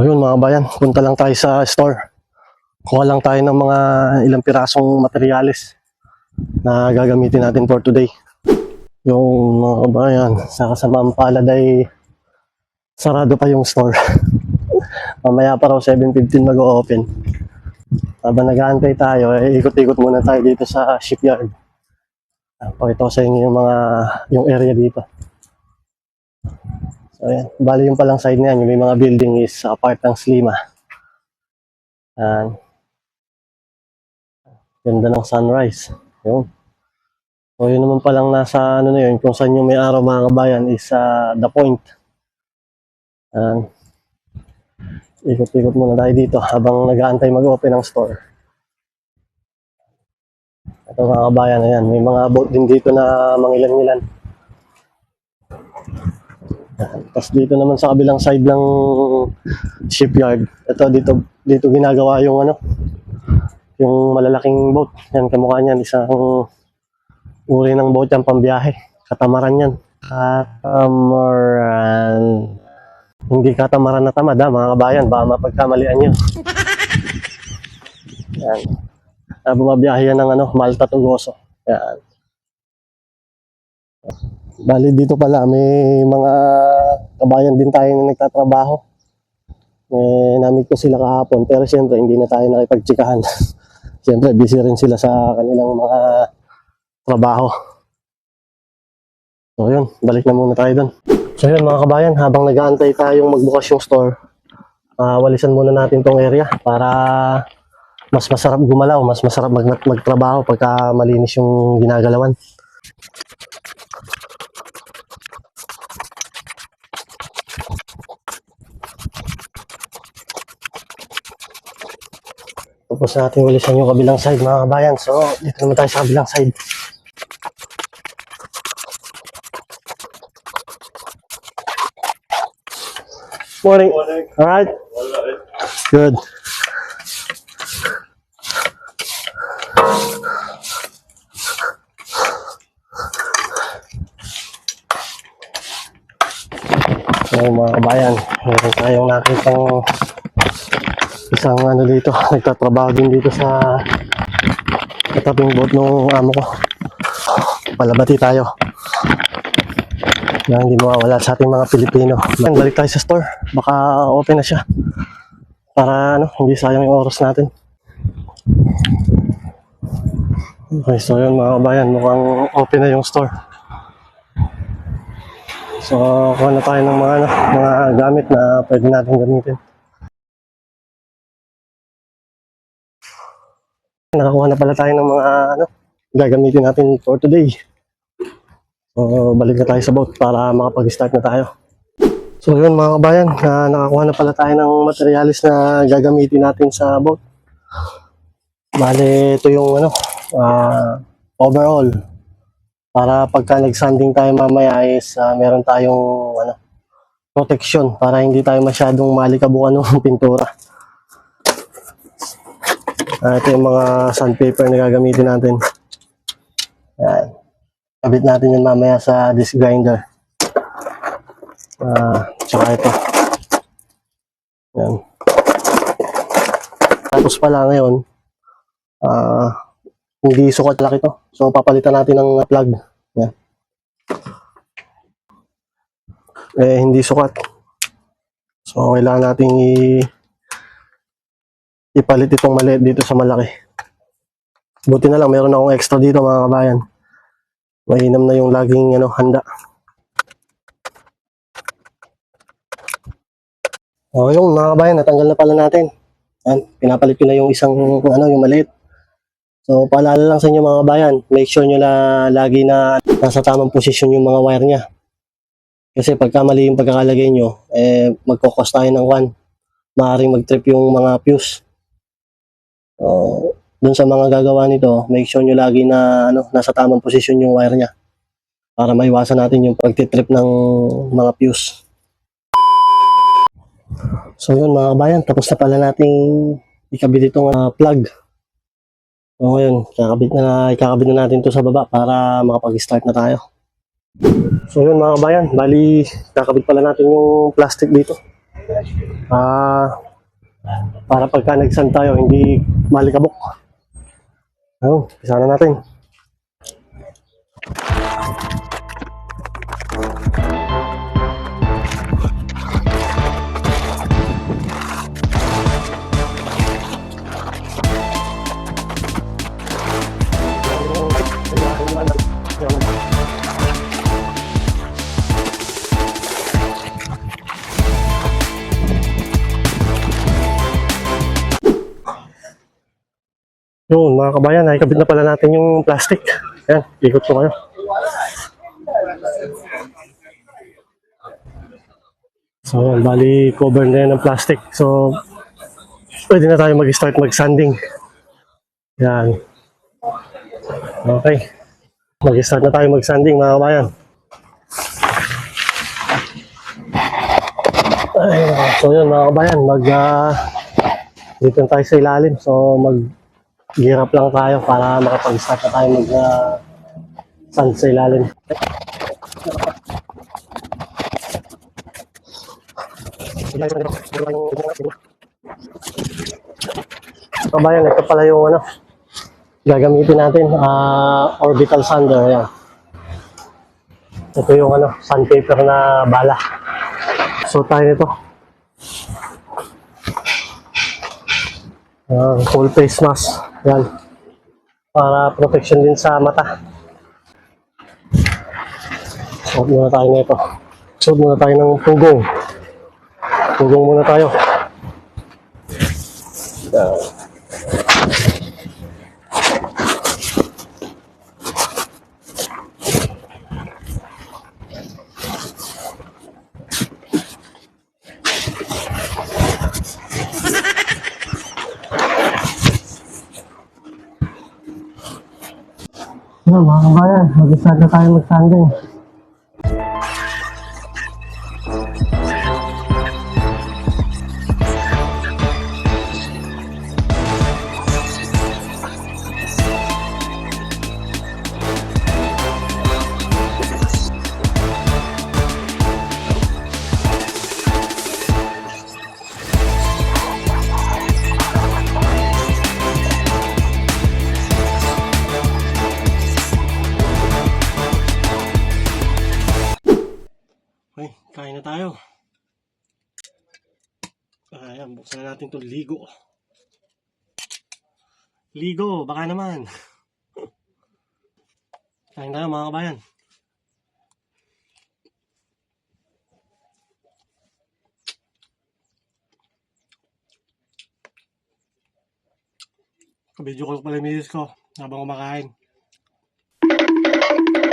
So yun mga bayan, punta lang tayo sa store. Kuha lang tayo ng mga ilang pirasong materyales na gagamitin natin for today. Yung mga kabayan, sa kasamaang palad ay sarado pa yung store. Mamaya pa raw 7.15 mag-open. Habang nag-aantay tayo, eh, ikot-ikot muna tayo dito sa shipyard. Ah, Pakita ko sa inyo yung mga, yung area dito. So, ayan. Bali yung palang side na yan, yung may mga building is uh, part ng Slima. Ayan. Ganda ng sunrise. Yun. So, yun naman palang nasa, ano na yun, kung saan yung may araw mga kabayan is uh, the point. Ayan. Ikot-ikot muna tayo dito habang nag-aantay mag-open ang store. Ito mga kabayan, ayan, may mga boat din dito na mangilan-ngilan. Tapos dito naman sa kabilang side ng shipyard, ito dito dito ginagawa yung ano, yung malalaking boat. Yan kamukha niyan, isang uri ng boat yan pambiyahe. Katamaran yan. Katamaran. Hindi katamaran na tamad ha, mga kabayan. Baka mapagkamalian nyo. Yan. Uh, bumabiyahe yan ng ano, Malta to Gozo. Yan. Bali dito pala, may mga kabayan din tayo na nagtatrabaho. Eh, namit ko sila kahapon, pero siyempre hindi na tayo nakipagtsikahan. siyempre, busy rin sila sa kanilang mga trabaho. So yun, balik na muna tayo dun. So yun mga kabayan, habang nag-aantay tayong magbukas yung store, ah, walisan muna natin tong area para mas masarap gumalaw, mas masarap mag magtrabaho pagka malinis yung ginagalawan. Tapos natin walisan yung kabilang side mga kabayan. So, dito naman tayo sa kabilang side. Morning. All right. Good. So mga kabayan, meron tayong nakitang isang ano dito, nagtatrabaho din dito sa katabing boat ng amo ko. Palabati tayo. Na hindi mawawala sa ating mga Pilipino. Balik tayo sa store. Baka open na siya. Para ano, hindi sayang yung oras natin. Okay, so yun mga kabayan, mukhang open na yung store. So, kuha na tayo ng mga, ano, mga gamit na pwede natin gamitin. Nakakuha na pala tayo ng mga ano, gagamitin natin for today. So, balik na tayo sa boat para makapag-start na tayo. So, yun mga kabayan, na nakakuha na pala tayo ng materialis na gagamitin natin sa boat. Bale, ito yung ano, ah, overall. Para pagka nag-sanding tayo mamaya is ah, meron tayong ano, protection para hindi tayo masyadong malikabukan ng pintura. Ah, ito yung mga sandpaper na gagamitin natin. Yan. Kabit natin yun mamaya sa disc grinder. Ah, tsaka ito. Yan. Tapos pala ngayon, ah, hindi sukat laki to. So, papalitan natin ng plug. Yan. Eh, hindi sukat. So, kailangan natin i- ipalit itong maliit dito sa malaki. Buti na lang, meron akong extra dito mga kabayan. Mainam na yung laging ano, handa. O yung mga kabayan, natanggal na pala natin. Yan, pinapalit ko na yung isang ano, yung maliit. So, paalala lang sa inyo mga kabayan, make sure nyo na lagi na nasa tamang posisyon yung mga wire niya. Kasi pagka mali yung pagkakalagay nyo, eh, magkokos tayo ng one. Maaaring mag-trip yung mga fuse. So, dun sa mga gagawa nito, make sure nyo lagi na ano, nasa tamang posisyon yung wire niya. Para maiwasan natin yung pagtitrip ng mga fuse. So yun mga kabayan, tapos na pala nating ikabit itong ah, plug. So ngayon, kakabit na, ikakabit na natin to sa baba para makapag-start na tayo. So yun mga kabayan, bali kakabit pala natin yung plastic dito. Ah, para pagka nagsan tayo, hindi malikabok. Ayun, isa na natin. Yun, mga kabayan, nakikabit na pala natin yung plastic. Ayan, ikot ko kayo. So, bali, cover na yan ng plastic. So, pwede na tayo mag-start mag-sanding. Yan. Okay. Mag-start na tayo mag-sanding, mga kabayan. Ay, so yun, mga kabayan, mag, ah, dito tayo sa ilalim. So, mag, gear up lang tayo para makapag-start na tayo mag uh, sand sa ilalim. Kabayan, ito pala yung ano, gagamitin natin, ah, orbital sander, yan. Ito yung ano, sandpaper na bala. So tayo nito. Ah, full face mask. Yan. Para protection din sa mata. Suot muna tayo nito. Suot muna tayo ng pugong. Pugong muna tayo. Yan. Yan mga kabayan, mag-start na tayo kain na tayo. Ayan, buksan na natin itong ligo. Ligo, baka naman. Kain tayo mga kabayan. Kabidyo ko pala misis ko habang kumakain.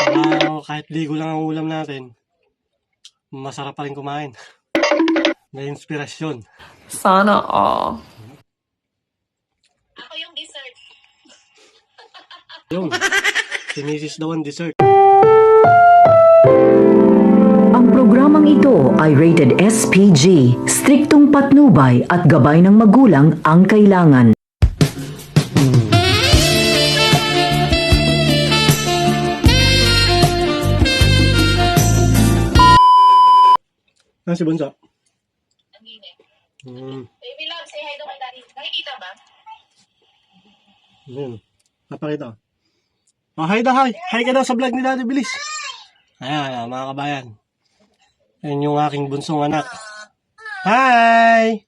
Para kahit ligo lang ang ulam natin, masarap pa rin kumain. May inspirasyon. Sana all. Ako yung dessert. Yung, si Mrs. daw ang dessert. Ang programang ito ay rated SPG, striktong patnubay at gabay ng magulang ang kailangan. Ah, si Bunso. Ang gine. Hmm, Baby love, say hi daw kay daddy. Nakikita ba? yun. Napakita. Oh, hi daw, hi. Hi ka daw sa vlog ni Daddy Bilis. Ayan, ah, mga kabayan. Yan yung aking bunsong anak. Hi!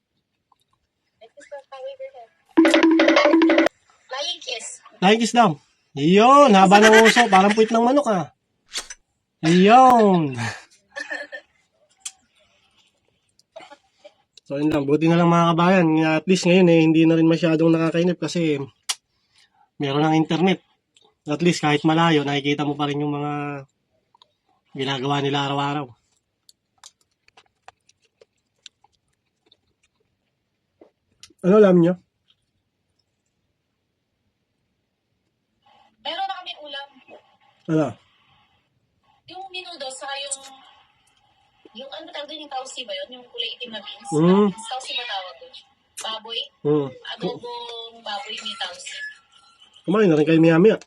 Flying kiss. Like is daw. Yun, haba ng uso. Parang puwit ng manok ah. Ayun. So yun lang, buti na lang mga kabayan. At least ngayon eh, hindi na rin masyadong nakakainip kasi meron ng internet. At least kahit malayo, nakikita mo pa rin yung mga ginagawa nila araw-araw. Ano alam nyo? Meron na kami ulam. Ano? Yung minudo, saka yung... Yung ano tawag doon, yung tausi ba yun? Yung kulay itim na beans? Mm. Tausi ba tawag doon? Baboy? Hmm. Adobong baboy may tausi. Kumain na rin kayo maya-maya.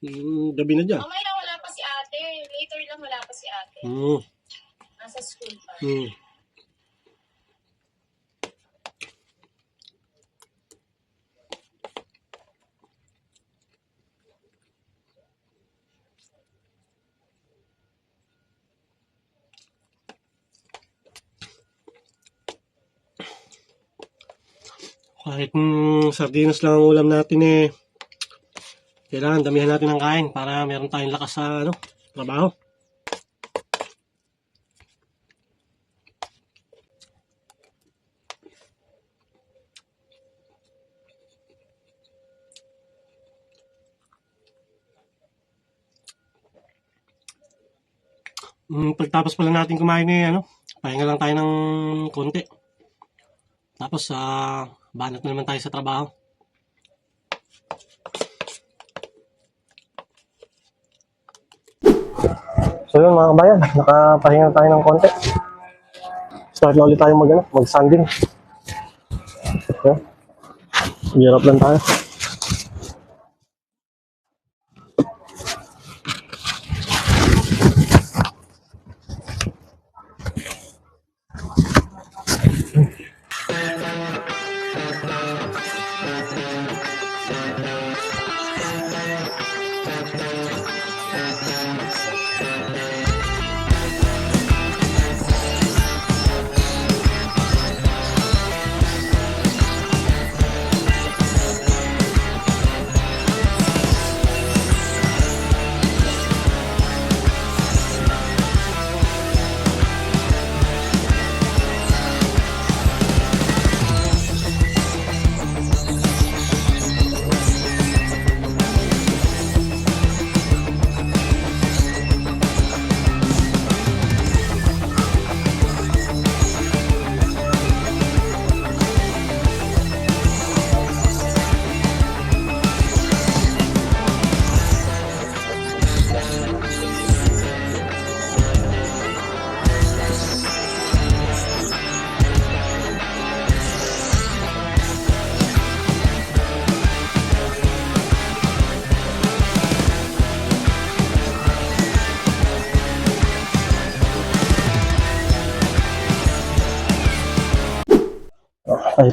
Hmm, gabi na dyan. Mamaya na wala pa si ate. Later lang wala pa si ate. Hmm. Nasa school pa. Hmm. Kahit mm, sardinas lang ang ulam natin eh, kailangan damihan natin ng kain para meron tayong lakas sa ano, trabaho. Mm, pagtapos pala natin kumain eh, ano, pahinga lang tayo ng konti. Tapos, ah, banat na naman tayo sa trabaho. So yun mga kabayan, nakapahinga tayo ng konti. Start na ulit tayo mag, ano, mag-sanding. Okay. Hirap lang tayo.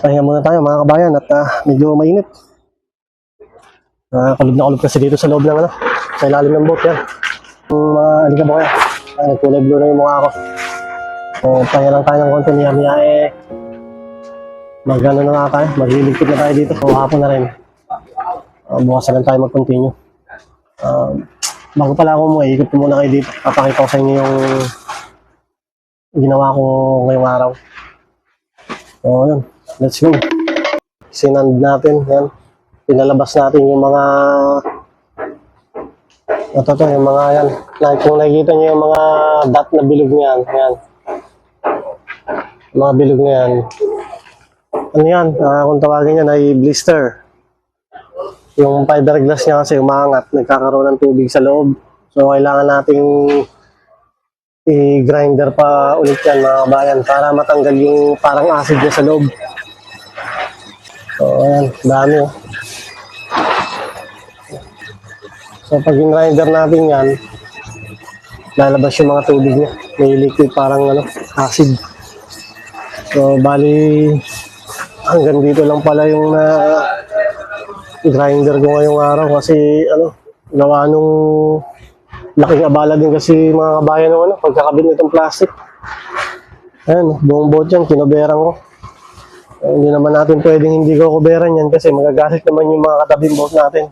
Pahinga muna tayo mga kabayan at ah, medyo mainit. Ah, kulob na kulob kasi dito sa loob ng ano, sa ilalim ng boat yan. Yung mga alikabok yan. Ay, nagkulay blue na yung mukha ko. So, pahinga lang tayo ng konti niya niya eh. Mag ano na nga tayo, maghiligpit na tayo dito. So, hapon na rin. Ah, bukas na lang tayo mag-continue. Um, bago pala ako umuwi, ikot ko muna kayo dito. Papakita ko sa inyo yung ginawa ko ngayong araw. So, yun. Let's go. Sinand natin. Yan. Pinalabas natin yung mga ito to, yung mga yan. Like, kung nakikita nyo yung mga dot na bilog niyan. Yan. Mga bilog na yan. Ano yan? Ah, kung tawagin yan ay blister. Yung fiberglass niya kasi umangat. Nagkakaroon ng tubig sa loob. So, kailangan nating i-grinder pa ulit yan mga kabayan para matanggal yung parang acid niya sa loob. So, ayan, dami oh. So, pag grinder natin yan, lalabas yung mga tubig niya. May liquid parang ano, acid. So, bali, hanggang dito lang pala yung na grinder ko ngayong araw kasi ano, gawa nung laking abala din kasi mga kabayan ng ano, pagkakabit nitong plastic. Ayan, buong boat yan, kinoberan ko. Eh, hindi naman natin pwedeng hindi ko kuberan yan kasi magagalit naman yung mga katabing boat natin.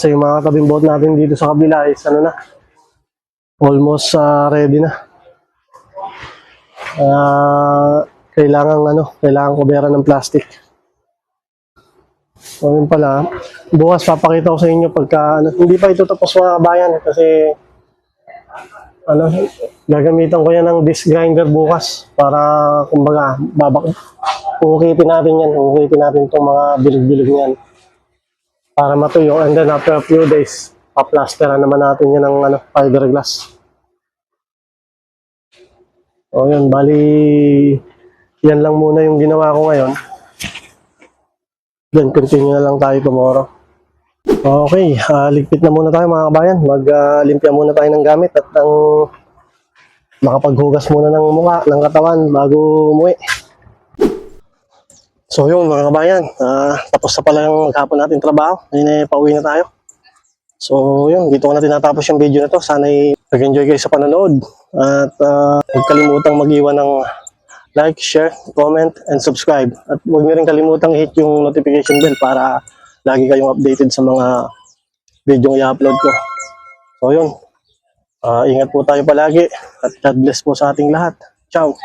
So yung mga katabing boat natin dito sa kabila is ano na, almost ah, ready na. Ah, kailangan ano, kailangan kuberan ng plastic. So yun pala, bukas papakita ko sa inyo pagka, ano, hindi pa ito tapos mga kabayan eh, kasi ano, gagamitan ko yan ng disc grinder bukas para kumbaga babak uukitin natin yan, uukitin natin itong mga bilog-bilog niyan para matuyo and then after a few days paplasteran naman natin yan ng ano, fiberglass. O yun, bali yan lang muna yung ginawa ko ngayon. Then continue na lang tayo tomorrow. Okay, ah, ligpit na muna tayo mga kabayan. Mag-limpya muna tayo ng gamit at ang makapaghugas muna ng mukha, ng katawan bago umuwi. So yun mga kabayan, ah, tapos na pala yung maghapon natin trabaho. Ngayon eh, pauwi na tayo. So yun, dito ko na tinatapos yung video na to. Sana nag-enjoy kayo sa panonood. At ah, huwag kalimutang mag-iwan ng like, share, comment, and subscribe. At huwag niyo rin kalimutang hit yung notification bell para lagi kayong updated sa mga video i-upload ko. So yun, Ah, ingat po tayo palagi at God bless po sa ating lahat. Ciao!